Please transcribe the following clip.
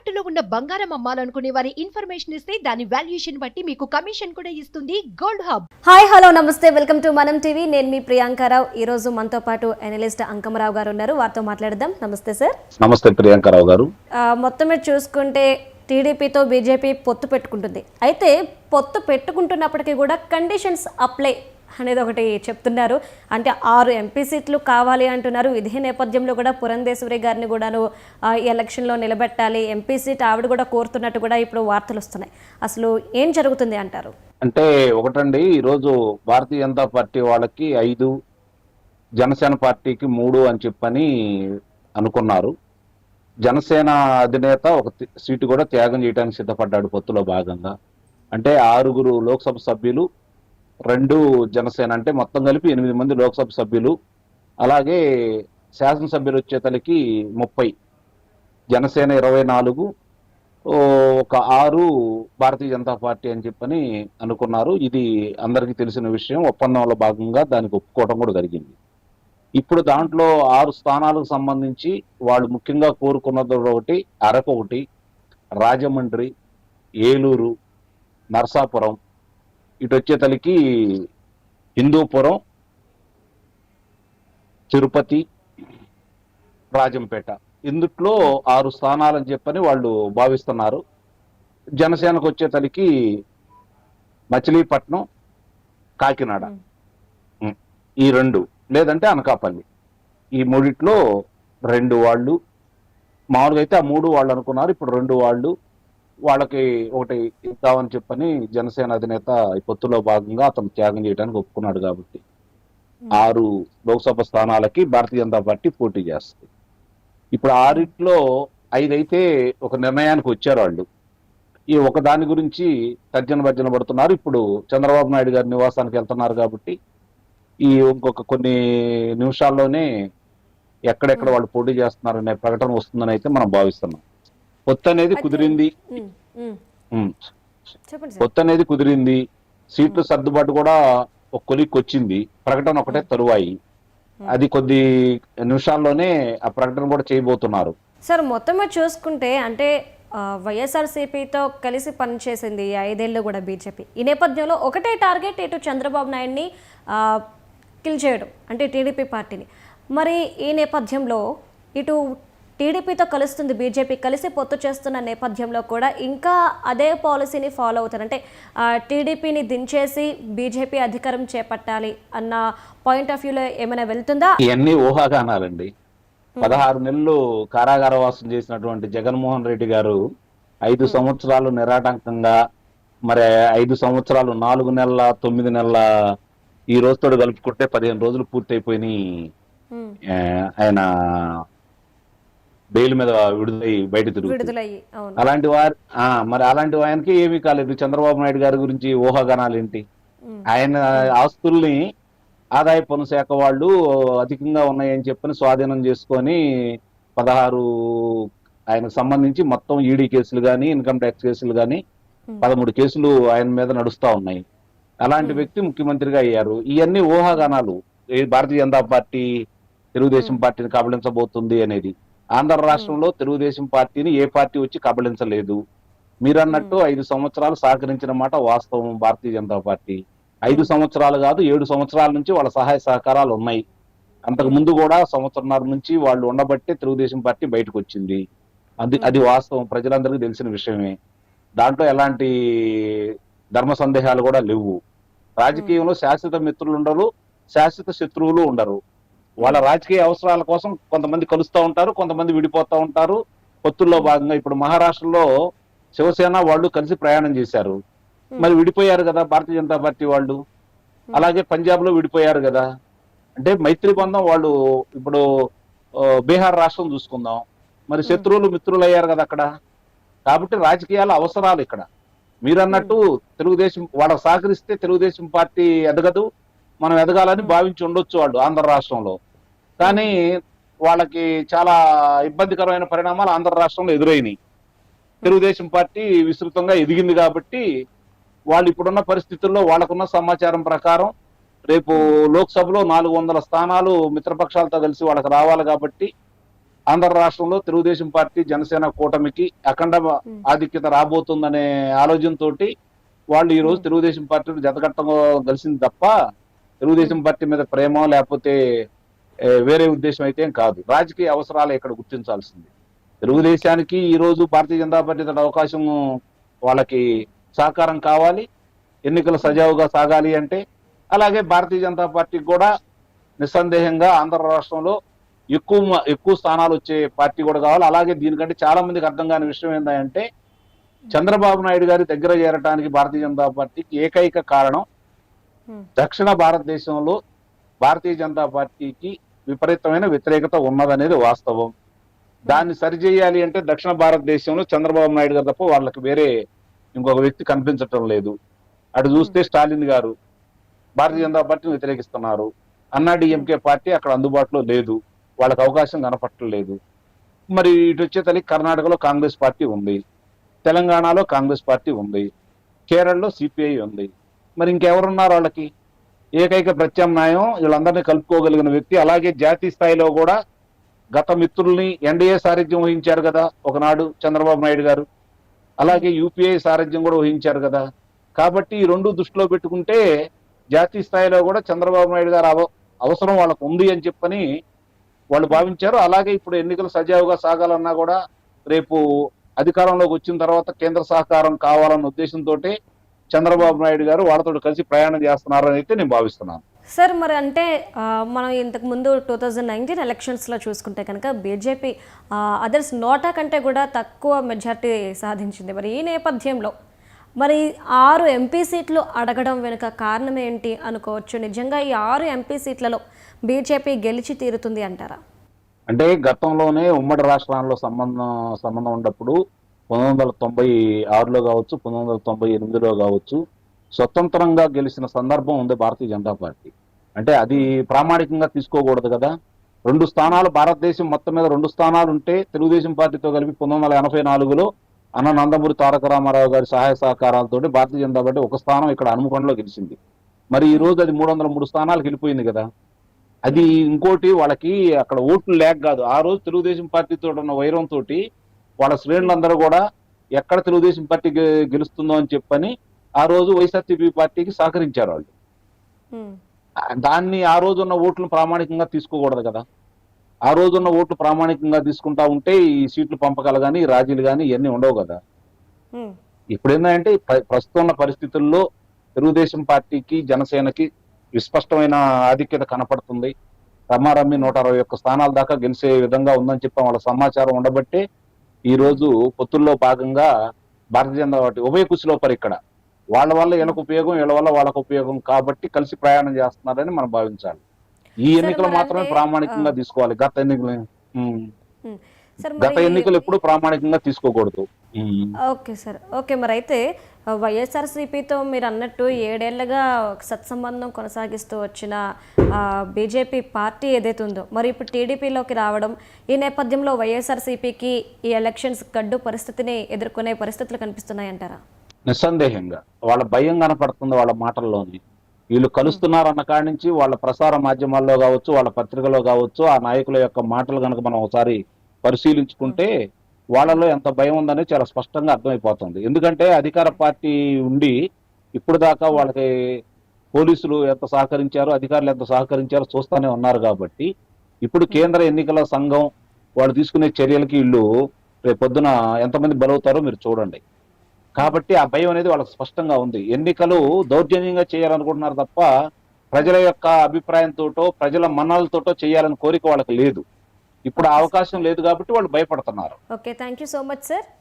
తాకట్టులో ఉన్న బంగారం అమ్మాలనుకునే వారి ఇన్ఫర్మేషన్ ఇస్తే దాని వాల్యుయేషన్ బట్టి మీకు కమిషన్ కూడా ఇస్తుంది గోల్డ్ హబ్ హాయ్ హలో నమస్తే. వెల్కమ్ టు మనం టీవీ నేను మీ ప్రియాంకారావు ఈ రోజు మనతో పాటు అనలిస్ట్ అంకమరావు గారు ఉన్నారు. వారితో మాట్లాడదాం. నమస్తే సార్ నమస్తే ప్రియాంకరావు గారు. మొత్తం మీద చూసుకుంటే టీడీపీతో బీజేపీ పొత్తు పెట్టుకుంటుంది. అయితే పొత్తు పెట్టుకుంటున్నప్పటికీ కూడా కండిషన్స్ అప్లై అనేది ఒకటి చెప్తున్నారు. అంటే ఆరు ఎంపీ సీట్లు కావాలి అంటున్నారు. ఇదే నేపథ్యంలో కూడా పురంధేశ్వరి గారిని కూడాను ఎలక్షన్లో నిలబెట్టాలి. ఎంపీ సీట్ ఆవిడ కూడా కోరుతున్నట్టు కూడా ఇప్పుడు వార్తలు వస్తున్నాయి. అసలు ఏం జరుగుతుంది అంటారు? అంటే ఒకటండి ఈరోజు భారతీయ జనతా పార్టీ వాళ్ళకి ఐదు జనసేన పార్టీకి మూడు అని చెప్పని అనుకున్నారు. జనసేన అధినేత ఒక సీటు కూడా త్యాగం చేయడానికి సిద్ధపడ్డాడు పొత్తులో భాగంగా. అంటే ఆరుగురు లోక్సభ సభ్యులు రెండు జనసేన అంటే మొత్తం కలిపి ఎనిమిది మంది లోక్సభ సభ్యులు అలాగే శాసనసభ్యులు వచ్చేతలకి ముప్పై జనసేన ఇరవై నాలుగు ఒక ఆరు భారతీయ జనతా పార్టీ అని చెప్పని అనుకున్నారు. ఇది అందరికీ తెలిసిన విషయం ఒప్పందంలో భాగంగా దానికి ఒప్పుకోవడం కూడా జరిగింది. ఇప్పుడు దాంట్లో ఆరు స్థానాలకు సంబంధించి వాళ్ళు ముఖ్యంగా కోరుకున్నది ఒకటి అరకు ఒకటి రాజమండ్రి ఏలూరు నర్సాపురం ఇటు వచ్చేతలకి హిందూపురం తిరుపతి రాజంపేట. ఇందుట్లో ఆరు స్థానాలని చెప్పని వాళ్ళు భావిస్తున్నారు. జనసేనకు వచ్చేతలకి మచిలీపట్నం కాకినాడ. ఈ రెండు. లేదంటే అనకాపల్లి. ఈ మూడిట్లో రెండు వాళ్ళు. మామూలుగా అయితే ఆ మూడు వాళ్ళు అనుకున్నారు. ఇప్పుడు రెండు వాళ్ళు. వాళ్ళకి ఒకటి ఇద్దామని చెప్పని జనసేన అధినేత ఈ పొత్తులో భాగంగా అతను త్యాగం చేయడానికి ఒప్పుకున్నాడు కాబట్టి ఆరు లోక్సభ స్థానాలకి భారతీయ జనతా పార్టీ పోటీ చేస్తుంది. ఇప్పుడు ఆరిట్లో ఐదైతే ఒక నిర్ణయానికి వచ్చారు వాళ్ళు. ఈ ఒక దాని గురించి తర్జన భర్జన పడుతున్నారు. ఇప్పుడు చంద్రబాబు నాయుడు గారి నివాసానికి వెళ్తున్నారు కాబట్టి ఈ ఇంకొక కొన్ని నిమిషాల్లోనే ఎక్కడెక్కడ వాళ్ళు పోటీ చేస్తున్నారనే ప్రకటన వస్తుందని అయితే మనం భావిస్తున్నాం. పొత్తు అనేది కుదిరింది. పొత్తు అనేది కుదిరింది. సీట్లు సర్దుబాటు కూడా ఒక కొలిక్కి వచ్చింది. ప్రకటన ఒకటే తరువాయి. అది కొద్ది నిమిషాల్లోనే ఆ ప్రకటన కూడా చేయబోతున్నారు. సార్ మొత్తం చూసుకుంటే అంటే వైఎస్ఆర్సీపీతో కలిసి పనిచేసింది ఐదేళ్ళు కూడా బీజేపీ. ఈ నేపథ్యంలో ఒకటే టార్గెట్ ఇటు చంద్రబాబు నాయుడిని కిల్ చేయడం అంటే టీడీపీ పార్టీని. మరి ఈ నేపథ్యంలో ఇటు టీడీపీతో కలుస్తుంది బీజేపీ కలిసి పొత్తు చేస్తున్న నేపథ్యంలో కూడా ఇంకా అదే పాలసీని ఫాలో అవుతారు. అంటే టీడీపీని దించేసి బీజేపీ అధికారం చేపట్టాలి అన్న పాయింట్ ఆఫ్ వ్యూలో ఏమైనా వెళ్తుందా? ఇవన్నీ ఊహాగానాలండి. పదహారు నెలలు కారాగార వాసం చేసినటువంటి జగన్మోహన్ రెడ్డి గారు ఐదు సంవత్సరాలు నిరాటంకంగా మరి ఐదు సంవత్సరాలు నాలుగు నెలల తొమ్మిది నెలల ఈ రోజుతో కలుపుకుంటే పదిహేను రోజులు పూర్తయిపోయినాయి. ఆయన బెయిల్ మీద విడుదలై బయట తిరుగుతుంది. విడుదలయ్యి అలాంటి వారి ఆ, మరి అలాంటి ఆయనకి ఏమీ కాలేదు. చంద్రబాబు నాయుడు గారి గురించి ఊహాగానాలు ఏంటి. ఆయన ఆస్తుల్ని ఆదాయ పన్ను శాఖ వాళ్ళు అధికంగా ఉన్నాయని చెప్పని స్వాధీనం చేసుకొని పదహారు ఆయనకు సంబంధించి మొత్తం ఈడీ కేసులు కానీ ఇన్కమ్ ట్యాక్స్ కేసులు కానీ పదమూడు కేసులు ఆయన మీద నడుస్తా ఉన్నాయి. అలాంటి వ్యక్తి ముఖ్యమంత్రిగా అయ్యారు. ఇవన్నీ ఊహాగానాలు. భారతీయ జనతా పార్టీ తెలుగుదేశం పార్టీని కబళించబోతుంది అనేది. ఆంధ్ర రాష్ట్రంలో తెలుగుదేశం పార్టీని ఏ పార్టీ వచ్చి కబళించలేదు? మీరన్నట్టు ఐదు సంవత్సరాలు సహకరించిన మాట వాస్తవం భారతీయ జనతా పార్టీ. ఐదు సంవత్సరాలు కాదు ఏడు సంవత్సరాల నుంచి వాళ్ళ సహాయ సహకారాలు ఉన్నాయి. అంతకు ముందు కూడా సంవత్సరంన్నర నుంచి వాళ్ళు ఉండబట్టే తెలుగుదేశం పార్టీ బయటకు వచ్చింది. అది అది వాస్తవం ప్రజలందరికీ తెలిసిన విషయమే. దాంట్లో ఎలాంటి ధర్మ సందేహాలు కూడా లేవు. రాజకీయంలో శాశ్వత మిత్రులు ఉండరు శాశ్వత శత్రువులు ఉండరు. వాళ్ళ రాజకీయ అవసరాల కోసం కొంతమంది కలుస్తూ ఉంటారు కొంతమంది విడిపోతూ ఉంటారు. పొత్తుల్లో భాగంగా ఇప్పుడు మహారాష్ట్రలో శివసేన వాళ్ళు కలిసి ప్రయాణం చేశారు. మరి విడిపోయారు కదా భారతీయ జనతా పార్టీ వాళ్ళు. అలాగే పంజాబ్లో విడిపోయారు కదా. అంటే మైత్రి బంధం వాళ్ళు ఇప్పుడు బీహార్ రాష్ట్రం చూసుకుందాం. మరి శత్రువులు మిత్రులు అయ్యారు కదా అక్కడ. కాబట్టి రాజకీయాల అవసరాలు ఇక్కడ. మీరన్నట్టు తెలుగుదేశం వాళ్ళకి సహకరిస్తే తెలుగుదేశం పార్టీ ఎదగదు. మనం ఎదగాలని భావించి ఉండొచ్చు వాళ్ళు ఆంధ్ర రాష్ట్రంలో. కానీ వాళ్ళకి చాలా ఇబ్బందికరమైన పరిణామాలు ఆంధ్ర రాష్ట్రంలో ఎదురైనాయి. తెలుగుదేశం పార్టీ విస్తృతంగా ఎదిగింది కాబట్టి వాళ్ళు ఇప్పుడున్న పరిస్థితుల్లో వాళ్ళకున్న సమాచారం ప్రకారం రేపు లోక్సభలో నాలుగు వందల స్థానాలు మిత్రపక్షాలతో కలిసి వాళ్ళకి రావాలి కాబట్టి ఆంధ్ర రాష్ట్రంలో తెలుగుదేశం పార్టీ జనసేన కూటమికి అఖండ ఆధిక్యత రాబోతుందనే ఆలోచనతోటి వాళ్ళు ఈ రోజు తెలుగుదేశం పార్టీని జతగట్టంగా కలిసింది తప్ప తెలుగుదేశం పార్టీ మీద ప్రేమ లేకపోతే వేరే ఉద్దేశం అయితే కాదు. రాజకీయ అవసరాలు ఇక్కడ గుర్తించాల్సింది? తెలుగుదేశానికి ఈ రోజు భారతీయ జనతా పార్టీ తోటి అవకాశం వాళ్ళకి సహకారం కావాలి ఎన్నికలు సజావుగా సాగాలి అంటే అలాగే భారతీయ జనతా పార్టీకి కూడా నిస్సందేహంగా ఆంధ్ర రాష్ట్రంలో ఎక్కువ ఎక్కువ స్థానాలు వచ్చే పార్టీ కూడా కావాలి. అలాగే దీనికంటే చాలా మందికి అర్థం కాని విషయం ఏంటంటే చంద్రబాబు నాయుడు గారి దగ్గర చేరడానికి భారతీయ జనతా పార్టీకి ఏకైక కారణం. దక్షిణ భారతదేశంలో భారతీయ జనతా పార్టీకి విపరీతమైన వ్యతిరేకత ఉన్నదనేది వాస్తవం. దాన్ని సరిచేయాలి అంటే దక్షిణ భారతదేశంలో చంద్రబాబు నాయుడు గారు తప్ప వాళ్ళకి వేరే ఇంకొక వ్యక్తి కనిపించటం లేదు. అటు చూస్తే స్టాలిన్ గారు భారతీయ జనతా పార్టీని వ్యతిరేకిస్తున్నారు. అన్నా డిఎంకే పార్టీ అక్కడ అందుబాటులో లేదు. వాళ్ళకి అవకాశం కనపట్టలేదు. మరి ఇటు వచ్చే తల్లి కర్ణాటకలో కాంగ్రెస్ పార్టీ ఉంది. తెలంగాణలో కాంగ్రెస్ పార్టీ ఉంది. కేరళలో సిపిఐ ఉంది. మరి ఇంకెవరున్నారు వాళ్ళకి? ఏకైక ప్రత్యామ్నాయం వీళ్ళందరినీ కలుపుకోగలిగిన వ్యక్తి అలాగే జాతీయ స్థాయిలో కూడా గత మిత్రుల్ని ఎన్డీఏ సారథ్యం వహించారు కదా ఒకనాడు చంద్రబాబు నాయుడు గారు. అలాగే యూపీఐ సారథ్యం కూడా వహించారు కదా. కాబట్టి ఈ రెండు దృష్టిలో పెట్టుకుంటే జాతీయ స్థాయిలో కూడా చంద్రబాబు నాయుడు గారు అవ- అవసరం వాళ్ళకు ఉంది అని చెప్పని వాళ్ళు భావించారు. అలాగే ఇప్పుడు ఎన్నికలు సజావుగా సాగాలన్నా కూడా రేపు అధికారంలోకి వచ్చిన తర్వాత కేంద్ర సహకారం కావాలన్న ఉద్దేశంతో చంద్రబాబు నాయుడు గారు వాళ్ళతో కలిసి ప్రయాణం చేస్తున్నారని అయితే నేను భావిస్తున్నాను. సార్ మరి అంటే మనం ఇంతకు ముందు టూ థౌజండ్ నైన్టీన్ ఎలక్షన్స్లో చూసుకుంటే కనుక బీజేపీ అదర్స్ నోటా కంటే కూడా తక్కువ మెజార్టీ సాధించింది. మరి ఈ నేపథ్యంలో మరి ఆరు ఎంపీ సీట్లు అడగడం వెనుక కారణం ఏంటి అనుకోవచ్చు? నిజంగా ఈ ఆరు ఎంపీ సీట్లలో బీజేపీ గెలిచి తీరుతుంది అంటారా? అంటే గతంలోనే ఉమ్మడి రాష్ట్రాల్లో సంబంధం సంబంధం ఉన్నప్పుడు పంతొమ్మిది వందల తొంభై ఆరులో కావచ్చు పంతొమ్మిది వందల తొంభై ఎనిమిదిలో కావచ్చు స్వతంత్రంగా గెలిచిన సందర్భం ఉంది భారతీయ జనతా పార్టీ. అంటే అది ప్రామాణికంగా తీసుకోకూడదు కదా. రెండు స్థానాలు భారతదేశం మొత్తం మీద రెండు స్థానాలు ఉంటే తెలుగుదేశం పార్టీతో కలిపి పంతొమ్మిది వందల ఎనభై నాలుగులో అన్న నందమూరి తారక రామారావు గారి సహాయ సహకారాలతో భారతీయ జనతా పార్టీ ఒక స్థానం ఇక్కడ హనుమకొండలో గెలిచింది. మరి ఈ రోజు అది మూడు వందల మూడు స్థానాలకు వెళ్ళిపోయింది కదా. అది ఇంకోటి వాళ్ళకి అక్కడ ఓట్లు లేక కాదు. ఆ రోజు తెలుగుదేశం పార్టీతో ఉన్న వైరంతో వాళ్ళ శ్రేణులందరూ కూడా ఎక్కడ తెలుగుదేశం పార్టీ గెలుస్తుందో అని చెప్పని ఆ రోజు వైఎస్ఆర్సీపీ పార్టీకి సహకరించారు వాళ్ళు. దాన్ని ఆ రోజు ఉన్న ఓట్లను ప్రామాణికంగా తీసుకోకూడదు కదా. ఆ రోజు ఉన్న ఓట్లు ప్రామాణికంగా తీసుకుంటా ఉంటే ఈ సీట్లు పంపకాలు కానీ రాజీలు కానీ ఇవన్నీ ఉండవు కదా. ఇప్పుడు ఏంటంటే ప్ర- ప్రస్తుతం ఉన్న పరిస్థితుల్లో తెలుగుదేశం పార్టీకి జనసేనకి విస్పష్టమైన ఆధిక్యత కనపడుతుంది. రమారమ్మి నూట అరవై ఒక్క స్థానాల దాకా గెలిచే విధంగా ఉందని చెప్పి వాళ్ళ సమాచారం ఉండబట్టే ఈ రోజు పొత్తుల్లో భాగంగా భారతీయ జనతా పార్టీ ఉభయ కుశలో పరి ఇక్కడ. వాళ్ళ వల్ల వీళ్ళకు ఉపయోగం వీళ్ళ వల్ల వాళ్ళకు ఉపయోగం కాబట్టి కలిసి ప్రయాణం చేస్తున్నారని మనం భావించాలి. ఈ ఎన్నికలు మాత్రమే ప్రామాణికంగా తీసుకోవాలి గత ఎన్నికలు. గత ఎన్నికలు ఎప్పుడు ప్రామాణికంగా తీసుకోకూడదు. ఓకే సార్ ఓకే మరి అయితే ఆ, వైఎస్ఆర్సీపీతో మీరు అన్నట్టు ఏడేళ్ళుగా సత్సంబంధం కొనసాగిస్తూ వచ్చిన బీజేపీ పార్టీ ఏదైతే ఉందో మరి ఇప్పుడు టీడీపీలోకి రావడం ఈ నేపథ్యంలో వైఎస్ఆర్సీపీకి ఈ ఎలక్షన్స్ గడ్డు పరిస్థితిని ఎదుర్కొనే పరిస్థితులు కనిపిస్తున్నాయంటారా? నిస్సందేహంగా. వాళ్ళ భయం కనపడుతుంది వాళ్ళ మాటల్లోని. వీళ్ళు కలుస్తున్నారు అన్న కాడి నుంచి వాళ్ళ ప్రసార మాధ్యమాల్లో కావచ్చు వాళ్ళ పత్రికలో కావచ్చు ఆ నాయకుల యొక్క మాటలు కనుక మనం ఒకసారి పరిశీలించుకుంటే వాళ్ళలో ఎంత భయం ఉందని చాలా స్పష్టంగా అర్థమైపోతుంది. ఎందుకంటే అధికార పార్టీ ఉండి ఇప్పుడు దాకా వాళ్ళకి పోలీసులు ఎంత సహకరించారో అధికారులు ఎంత సహకరించారో చూస్తూనే ఉన్నారు కాబట్టి ఇప్పుడు కేంద్ర ఎన్నికల సంఘం వాళ్ళు తీసుకునే చర్యలకి వీళ్ళు రేపు పొద్దున ఎంతమంది బలవుతారో మీరు చూడండి. కాబట్టి ఆ భయం అనేది వాళ్ళకి స్పష్టంగా ఉంది. ఎన్నికలు దౌర్జన్యంగా చేయాలనుకుంటున్నారు తప్ప ప్రజల యొక్క అభిప్రాయంతోటో ప్రజల మన్నలతోటో చేయాలని కోరిక వాళ్ళకి లేదు. ఇప్పుడు అవకాశం లేదు కాబట్టి వాళ్ళు భయపడుతున్నారు. Okay thank you so much sir